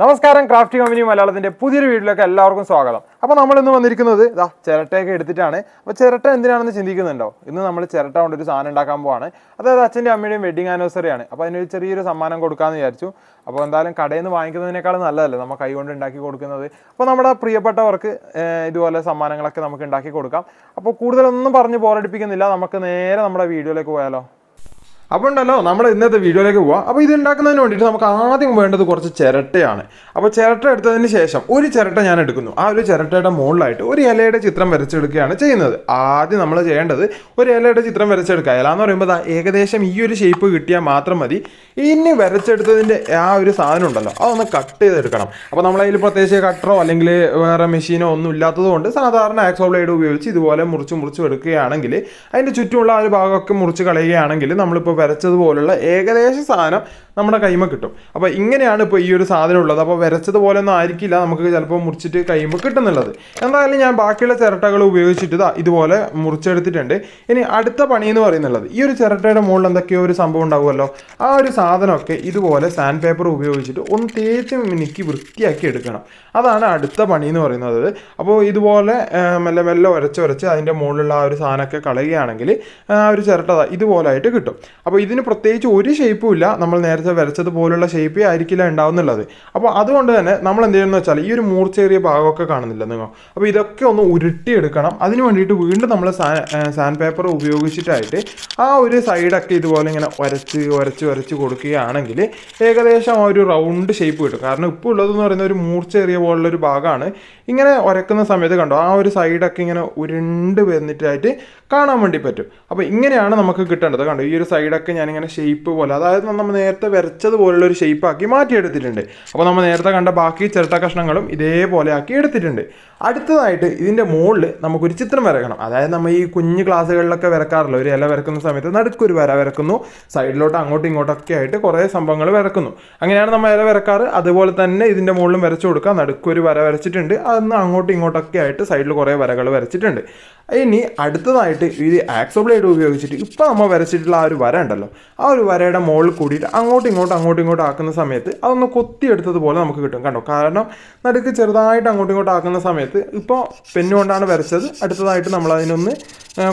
നമസ്കാരം craft company മലയാളത്തിന്റെ പുതിയൊരു വീഡിയോയിലേക്ക് എല്ലാവർക്കും സ്വാഗതം. അപ്പോൾ നമ്മൾ ഇന്ന് വന്നിരിക്കുന്നത് ഇതാ ചിരട്ടയൊക്കെ എടുത്തിട്ടാണ്. അപ്പോൾ ചിരട്ട എന്തിനാണെന്ന് ചിന്തിക്കുന്നുണ്ടോ? ഇന്ന് നമ്മൾ ചിരട്ട കൊണ്ട് ഒരു സാധനം ഉണ്ടാക്കാൻ പോവാണ്. അതായത് അച്ഛന്റെ അമ്മയുടെയും വെഡിങ് ആനിവേഴ്സറി ആണ്. അപ്പോൾ അതിനൊരു ചെറിയൊരു സമ്മാനം കൊടുക്കാമെന്ന് വിചാരിച്ചു. അപ്പോൾ എന്തായാലും കടയിൽ നിന്ന് വാങ്ങിക്കുന്നതിനേക്കാളും നല്ലതല്ലേ നമ്മൾ കൈ കൊണ്ട് ഉണ്ടാക്കി കൊടുക്കുന്നത്? അപ്പോൾ നമ്മുടെ പ്രിയപ്പെട്ടവർക്ക് ഇതുപോലെ സമ്മാനങ്ങളൊക്കെ നമുക്ക് ഉണ്ടാക്കി കൊടുക്കാം. അപ്പോൾ കൂടുതലൊന്നും പറഞ്ഞ് ബോറടിപ്പിക്കുന്നില്ല. നമുക്ക് നേരെ നമ്മുടെ വീഡിയോയിലേക്ക് പോയാലോ? അപ്പോൾ ഉണ്ടല്ലോ നമ്മൾ ഇന്നത്തെ വീഡിയോയിലേക്ക് പോവാം. അപ്പോൾ ഇത് ഉണ്ടാക്കുന്നതിന് വേണ്ടിയിട്ട് നമുക്ക് ആദ്യം വേണ്ടത് കുറച്ച് ചിരട്ടയാണ്. അപ്പോൾ ചിരട്ട എടുത്തതിന് ശേഷം ഒരു ചിരട്ട ഞാൻ എടുക്കുന്നു. ആ ഒരു ചിരട്ടയുടെ മുകളിലായിട്ട് ഒരു ഇലയുടെ ചിത്രം വരച്ചെടുക്കുകയാണ് ചെയ്യുന്നത്. ആദ്യം നമ്മൾ ചെയ്യേണ്ടത് ഒരു ഇലയുടെ ചിത്രം വരച്ചെടുക്കുക. ഇല എന്ന് പറയുമ്പോൾ ഏകദേശം ഈ ഒരു ഷേപ്പ് കിട്ടിയാൽ മാത്രം മതി. ഇനി വരച്ചെടുത്തതിന്റെ ആ ഒരു സാധനം ഉണ്ടല്ലോ അതൊന്ന് കട്ട് ചെയ്തെടുക്കണം. അപ്പോൾ നമ്മളതിൽ പ്രത്യേകിച്ച് കട്ടറോ അല്ലെങ്കിൽ വേറെ മെഷീനോ ഒന്നും ഇല്ലാത്തതുകൊണ്ട് സാധാരണ ആക്സോ ബ്ലേഡ് ഉപയോഗിച്ച് ഇതുപോലെ മുറിച്ച് മുറിച്ച് എടുക്കുകയാണെങ്കിൽ അതിന്റെ ചുറ്റുമുള്ള ആ ഒരു ഭാഗമൊക്കെ മുറിച്ച് കളയുകയാണെങ്കിൽ നമ്മളിപ്പോൾ വരച്ചതുപോലുള്ള ഏകദേശ സാധനം നമ്മുടെ കൈമ കിട്ടും. അപ്പോൾ ഇങ്ങനെയാണ് ഇപ്പോൾ ഈ ഒരു സാധനം ഉള്ളത്. അപ്പോൾ വരച്ചതുപോലെ ഒന്നും ആയിരിക്കില്ല നമുക്ക് ചിലപ്പോൾ മുറിച്ചിട്ട് കൈമ കിട്ടുന്നുള്ളത്. എന്തായാലും ഞാൻ ബാക്കിയുള്ള ചിരട്ടകൾ ഉപയോഗിച്ചിട്ട് ഇതാ ഇതുപോലെ മുറിച്ചെടുത്തിട്ടുണ്ട്. ഇനി അടുത്ത പണി എന്ന് പറയുന്നുള്ളത്. ഈ ഒരു ചിരട്ടയുടെ മുകളിൽ എന്തൊക്കെയോ ഒരു സംഭവം ഉണ്ടാവുമല്ലോ. ആ ഒരു സാധനമൊക്കെ ഇതുപോലെ സാൻഡ് പേപ്പർ ഉപയോഗിച്ചിട്ട് ഒന്ന് തേച്ച് മിനുക്കി വൃത്തിയാക്കി എടുക്കണം. അതാണ് അടുത്ത പണി എന്ന് പറയുന്നത്. അപ്പോൾ ഇതുപോലെ മെല്ലെ മെല്ലെ ഉരച്ച് ഉരച്ച് അതിന്റെ മുകളിലുള്ള ആ ഒരു സാധനമൊക്കെ കളയുകയാണെങ്കിൽ ആ ഒരു ചിരട്ട ദാ ഇതുപോലായിട്ട് കിട്ടും. അപ്പോൾ ഇതിന് പ്രത്യേകിച്ച് ഒരു ഷേപ്പും ഇല്ല. നമ്മൾ നേരത്തെ വരച്ചതുപോലുള്ള ഷേപ്പേ ആയിരിക്കില്ല ഉണ്ടാവുന്നുള്ളത്. അപ്പോൾ അതുകൊണ്ട് തന്നെ നമ്മൾ എന്ത് ചെയ്യുന്നത് വെച്ചാൽ ഈ ഒരു മൂർച്ചേറിയ ഭാഗമൊക്കെ കാണുന്നില്ല നിങ്ങൾ. അപ്പോൾ ഇതൊക്കെ ഒന്ന് ഉരുട്ടിയെടുക്കണം. അതിന് വേണ്ടിയിട്ട് വീണ്ടും നമ്മൾ സാൻഡ് പേപ്പർ ഉപയോഗിച്ചിട്ടായിട്ട് ആ ഒരു സൈഡൊക്കെ ഇതുപോലെ ഇങ്ങനെ ഉരച്ച് ഉരച്ച് ഉരച്ച് കൊടുക്കുകയാണെങ്കിൽ ഏകദേശം ആ ഒരു റൗണ്ട് ഷേപ്പ് കിട്ടും. കാരണം ഇപ്പോൾ ഉള്ളതെന്ന് പറയുന്ന ഒരു മൂർച്ചേറിയ പോലുള്ള ഒരു ഭാഗമാണ്. ഇങ്ങനെ ഉരക്കുന്ന സമയത്ത് കണ്ടോ ആ ഒരു സൈഡൊക്കെ ഇങ്ങനെ ഉരുണ്ട് വന്നിട്ടായിട്ട് കാണാൻ വേണ്ടി പറ്റും. അപ്പോൾ ഇങ്ങനെയാണ് നമുക്ക് കിട്ടേണ്ടത്. കണ്ടോ ഈ ഒരു സൈഡൊക്കെ ഞാനിങ്ങനെ ഷേപ്പ് പോലെ. അതായത് നമ്മൾ നേരത്തെ വരച്ചതുപോലുള്ള ഒരു ഷേപ്പാക്കി മാറ്റിയെടുത്തിട്ടുണ്ട്. അപ്പോൾ നമ്മൾ നേരത്തെ കണ്ട ബാക്കി ചിരട്ട കഷ്ണങ്ങളും ഇതേപോലെ ആക്കി എടുത്തിട്ടുണ്ട്. അടുത്തതായിട്ട് ഇതിന്റെ മുകളിൽ നമുക്കൊരു ചിത്രം വരക്കണം. അതായത് നമ്മൾ ഈ കുഞ്ഞു ക്ലാസ്സുകളിലൊക്കെ വരക്കാറില്ല ഒരു ഇല വരക്കുന്ന സമയത്ത് നടുക്കൊരു വര വരക്കുന്നു സൈഡിലോട്ട് അങ്ങോട്ടും ഇങ്ങോട്ടൊക്കെ ആയിട്ട് കുറേ സംഭവങ്ങൾ വരക്കുന്നു. അങ്ങനെയാണ് നമ്മൾ ഇല വരക്കാറ്. അതുപോലെ തന്നെ ഇതിന്റെ മുകളിലും വരച്ചു കൊടുക്കുക നടുക്കൊരു വര വരച്ചിട്ടുണ്ട്. അതൊന്ന് അങ്ങോട്ടും ഇങ്ങോട്ടൊക്കെ ആയിട്ട് സൈഡിൽ കുറേ വരകൾ വരച്ചിട്ടുണ്ട്. ഇനി അടുത്തതായിട്ട് ഈ ആക്സോ ബ്ലേഡ് ഉപയോഗിച്ചിട്ട് ഇപ്പോൾ നമ്മൾ വരച്ചിട്ടുള്ള ആ ഒരു വര ഉണ്ടല്ലോ. ആ ഒരു വരയുടെ മുകളിൽ കൂടിയിട്ട് അങ്ങോട്ടും ഇങ്ങോട്ടും അങ്ങോട്ടും ഇങ്ങോട്ടും ആക്കുന്ന സമയത്ത് അതൊന്ന് കൊത്തിയെടുത്തതുപോലെ നമുക്ക് കിട്ടും. കണ്ടോ? കാരണം നടുക്ക് ചെറുതായിട്ട് അങ്ങോട്ടും ഇങ്ങോട്ടും ആക്കുന്ന സമയത്ത് ഇപ്പോൾ പെന്നുകൊണ്ടാണ് വരച്ചത്. അടുത്തതായിട്ട് നമ്മൾ അതിനൊന്ന്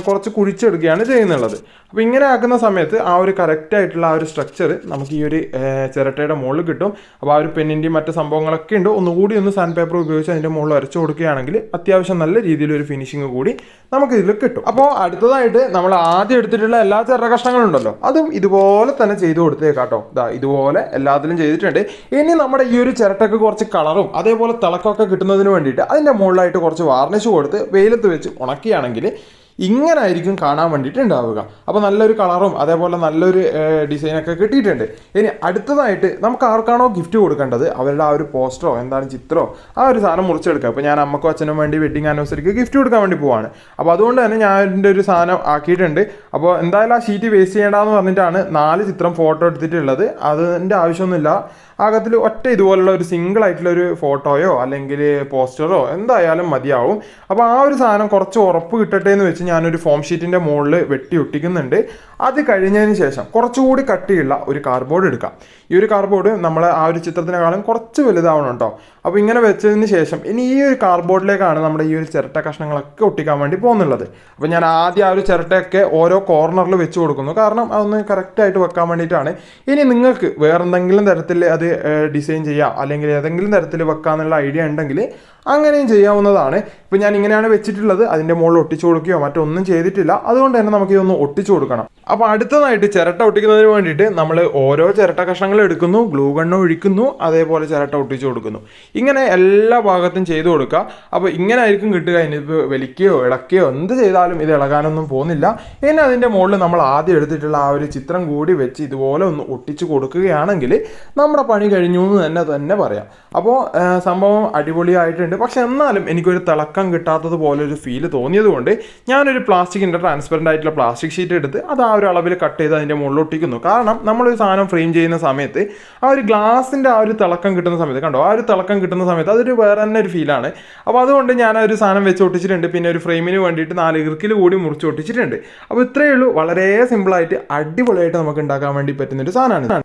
കുറച്ച് കുഴിച്ചെടുക്കുകയാണ് ചെയ്യുന്നുള്ളത്. അപ്പോൾ ഇങ്ങനെ ആക്കുന്ന സമയത്ത് ആ ഒരു കറക്റ്റ് ആയിട്ടുള്ള ആ ഒരു സ്ട്രക്ചർ നമുക്ക് ഈ ഒരു ചിരട്ടയുടെ മുകളിൽ കിട്ടും. അപ്പോൾ ആ ഒരു പെന്നിന്റെയും മറ്റു സംഭവങ്ങളൊക്കെ ഉണ്ട്. ഒന്നുകൂടി ഒന്ന് സാൻഡ് പേപ്പർ ഉപയോഗിച്ച് അതിന്റെ മുകളിൽ വരച്ചു കൊടുക്കുകയാണെങ്കിൽ അത്യാവശ്യം നല്ല രീതിയിലൊരു ഫിനിഷിങ് കൂടി നമുക്ക് ഇതിൽ കിട്ടും. അപ്പോൾ അടുത്തതായിട്ട് നമ്മൾ ആദ്യം എടുത്തിട്ടുള്ള എല്ലാ ചെറുകഷ്ണങ്ങളും ഉണ്ടല്ലോ. അതും ഇതുപോലെ തന്നെ ചെയ്തു കൊടുത്തേക്കാട്ടോ ഇതാ ഇതുപോലെ എല്ലാത്തിലും ചെയ്തിട്ടുണ്ട്. ഇനി നമ്മുടെ ഈ ഒരു ചിരട്ടക്ക് കുറച്ച് കളറും അതേപോലെ തിളക്കമൊക്കെ കിട്ടുന്നതിന് വേണ്ടിയിട്ട് അതിന്റെ മുകളിലായിട്ട് കുറച്ച് വാർണിഷ് കൊടുത്ത് വെയിലത്ത് വെച്ച് ഉണക്കിയാണെങ്കിൽ ഇങ്ങനെ ആയിരിക്കും കാണാൻ വേണ്ടിയിട്ട് ഉണ്ടാവുക. അപ്പോൾ നല്ലൊരു കളറും അതേപോലെ നല്ലൊരു ഡിസൈനൊക്കെ കിട്ടിയിട്ടുണ്ട്. ഇനി അടുത്തതായിട്ട് നമുക്ക് ആർക്കാണോ ഗിഫ്റ്റ് കൊടുക്കേണ്ടത്? അവരുടെ ആ ഒരു പോസ്റ്ററോ എന്താണ് ചിത്രമോ ആ ഒരു സാധനം മുറിച്ചെടുക്കുക. അപ്പോൾ ഞാൻ അമ്മക്കോ അച്ഛനും വേണ്ടി വെഡിങ് ആനിവേഴ്സറിക്ക് ഗിഫ്റ്റ് കൊടുക്കാൻ വേണ്ടി പോവാണ്. അപ്പോൾ അതുകൊണ്ട് തന്നെ ഞാൻ എന്റെ ഒരു സാധനം ആക്കിയിട്ടുണ്ട്. അപ്പോൾ എന്തായാലും ആ ഷീറ്റ് വേസ്റ്റ് ചെയ്യേണ്ടതെന്ന് പറഞ്ഞിട്ടാണ് നാല് ചിത്രം ഫോട്ടോ എടുത്തിട്ടുള്ളത്. അതിന്റെ ആവശ്യമൊന്നുമില്ല. ആകത്തിൽ ഒറ്റ ഇതുപോലുള്ള ഒരു സിംഗിൾ ആയിട്ടുള്ള ഒരു ഫോട്ടോയോ അല്ലെങ്കിൽ പോസ്റ്ററോ എന്തായാലും മതിയാവും. അപ്പോൾ ആ ഒരു സാധനം കുറച്ച് ഉറപ്പ് കിട്ടട്ടെ എന്ന് വെച്ച് ഞാനൊരു ഫോം ഷീറ്റിന്റെ മുകളിൽ വെട്ടി ഒട്ടിക്കുന്നുണ്ട്. അത് കഴിഞ്ഞതിന് ശേഷം കുറച്ചുകൂടി കട്ടിയുള്ള ഒരു കാർഡ്ബോർഡ് എടുക്കാം. ഈ ഒരു കാർഡ്ബോർഡ് നമ്മൾ ആ ഒരു ചിത്രത്തിനേക്കാളും കുറച്ച് വലുതാവണം കേട്ടോ അപ്പോൾ ഇങ്ങനെ വെച്ചതിന് ശേഷം ഇനി ഈ ഒരു കാർഡ്ബോർഡിലേക്കാണ് നമ്മുടെ ഈ ഒരു ചിരട്ട കഷ്ണങ്ങളൊക്കെ ഒട്ടിക്കാൻ വേണ്ടി പോകുന്നുള്ളത്. അപ്പോൾ ഞാൻ ആദ്യം ആ ഒരു ചിരട്ടയൊക്കെ ഓരോ കോർണറിൽ വെച്ച് കൊടുക്കുന്നു. കാരണം അതൊന്ന് കറക്റ്റായിട്ട് വെക്കാൻ വേണ്ടിയിട്ടാണ്. ഇനി നിങ്ങൾക്ക് വേറെന്തെങ്കിലും തരത്തിൽ അത് ഡിസൈൻ ചെയ്യാം. അല്ലെങ്കിൽ ഏതെങ്കിലും തരത്തിൽ വെക്കാമെന്നുള്ള ഐഡിയ ഉണ്ടെങ്കിൽ അങ്ങനെയും ചെയ്യാവുന്നതാണ്. ഇപ്പോൾ ഞാൻ ഇങ്ങനെയാണ് വെച്ചിട്ടുള്ളത്. അതിന്റെ മുകളിൽ ഒട്ടിച്ചു കൊടുക്കുകയോ മറ്റൊന്നും ചെയ്തിട്ടില്ല. അതുകൊണ്ട് തന്നെ നമുക്ക് ഇതൊന്ന് ഒട്ടിച്ചു കൊടുക്കണം. അപ്പോൾ അടുത്തതായിട്ട് ചിരട്ട ഒട്ടിക്കുന്നതിന് വേണ്ടിയിട്ട് നമ്മൾ ഓരോ ചിരട്ട കഷ്ണങ്ങൾ എടുക്കുന്നു. ഗ്ലൂ ഗണ്ണ് ഒഴിക്കുന്നു. അതേപോലെ ചിരട്ട ഒട്ടിച്ചു കൊടുക്കുന്നു. ഇങ്ങനെ എല്ലാ ഭാഗത്തും ചെയ്തു കൊടുക്കുക. അപ്പോൾ ഇങ്ങനെ ആയിരിക്കും കിട്ടുക. ഇനിയിപ്പോൾ വലിക്കുകയോ ഇളക്കുകയോ എന്ത് ചെയ്താലും ഇത് ഇളകാനൊന്നും പോകുന്നില്ല. ഇനി അതിന്റെ മുകളിൽ നമ്മൾ ആദ്യം എടുത്തിട്ടുള്ള ആ ഒരു ചിത്രം കൂടി വെച്ച് ഇതുപോലെ ഒന്ന് ഒട്ടിച്ചു കൊടുക്കുകയാണെങ്കിൽ നമ്മുടെ പണി കഴിഞ്ഞു എന്ന് തന്നെ തന്നെ പറയാം. അപ്പോൾ സംഭവം അടിപൊളിയായിട്ടുണ്ട്. പക്ഷെ എന്നാലും എനിക്കൊരു തിളക്കം കിട്ടാത്തത് പോലെ ഒരു ഫീൽ തോന്നിയതുകൊണ്ട് ഞാനൊരു പ്ലാസ്റ്റിക്കിന്റെ ട്രാൻസ്പെറന്റ് ആയിട്ടുള്ള പ്ലാസ്റ്റിക് ഷീറ്റ് എടുത്ത് അത് ആ ഒരു അളവിൽ കട്ട് ചെയ്ത് അതിന്റെ മുകളിൽ ഒട്ടിക്കുന്നു. കാരണം നമ്മളൊരു സാധനം ഫ്രെയിം ചെയ്യുന്ന സമയത്ത് ആ ഒരു ഗ്ലാസിന്റെ ആ ഒരു തിളക്കം കിട്ടുന്ന സമയത്ത് കണ്ടോ? ആ ഒരു തിളക്കം കിട്ടുന്ന സമയത്ത് അതൊരു വേറെ തന്നെ ഒരു ഫീലാണ് അപ്പോൾ അതുകൊണ്ട് ഞാൻ ഒരു സാധനം വെച്ച് ഒട്ടിച്ചിട്ടുണ്ട്. പിന്നെ ഒരു ഫ്രെയിമിന് വേണ്ടിയിട്ട് നാല് ഇറുക്കിൽ കൂടി മുറിച്ച് ഒട്ടിച്ചിട്ടുണ്ട്. അപ്പോൾ ഇത്രയേ ഉള്ളൂ. വളരെ സിമ്പിളായിട്ട് അടിപൊളിയായിട്ട് നമുക്ക് ഉണ്ടാക്കാൻ വേണ്ടി പറ്റുന്ന ഒരു സാധനമാണ്.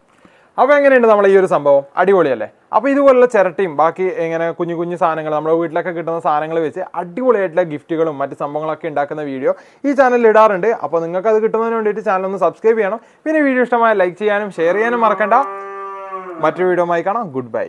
അപ്പോൾ എങ്ങനെയുണ്ട് നമ്മൾ ഈ ഒരു സംഭവം? അടിപൊളിയല്ലേ? അപ്പോൾ ഇതുപോലുള്ള ചിരട്ടയും ബാക്കി ഇങ്ങനെ കുഞ്ഞു കുഞ്ഞു സാധനങ്ങൾ നമ്മുടെ വീട്ടിലൊക്കെ കിട്ടുന്ന സാധനങ്ങൾ വെച്ച് അടിപൊളിയായിട്ടുള്ള ഗിഫ്റ്റുകളും മറ്റ് സംഭവങ്ങളൊക്കെ ഉണ്ടാക്കുന്ന വീഡിയോ ഈ ചാനലിൽ ഇടാറുണ്ട്. അപ്പോൾ നിങ്ങൾക്ക് അത് കിട്ടുന്നതിന് വേണ്ടിയിട്ട് ചാനൽ ഒന്ന് സബ്സ്ക്രൈബ് ചെയ്യണം. പിന്നെ വീഡിയോ ഇഷ്ടമായ ലൈക്ക് ചെയ്യാനും ഷെയർ ചെയ്യാനും മറക്കണ്ട. മറ്റൊരു വീഡിയോ ആയി കാണാം. Good bye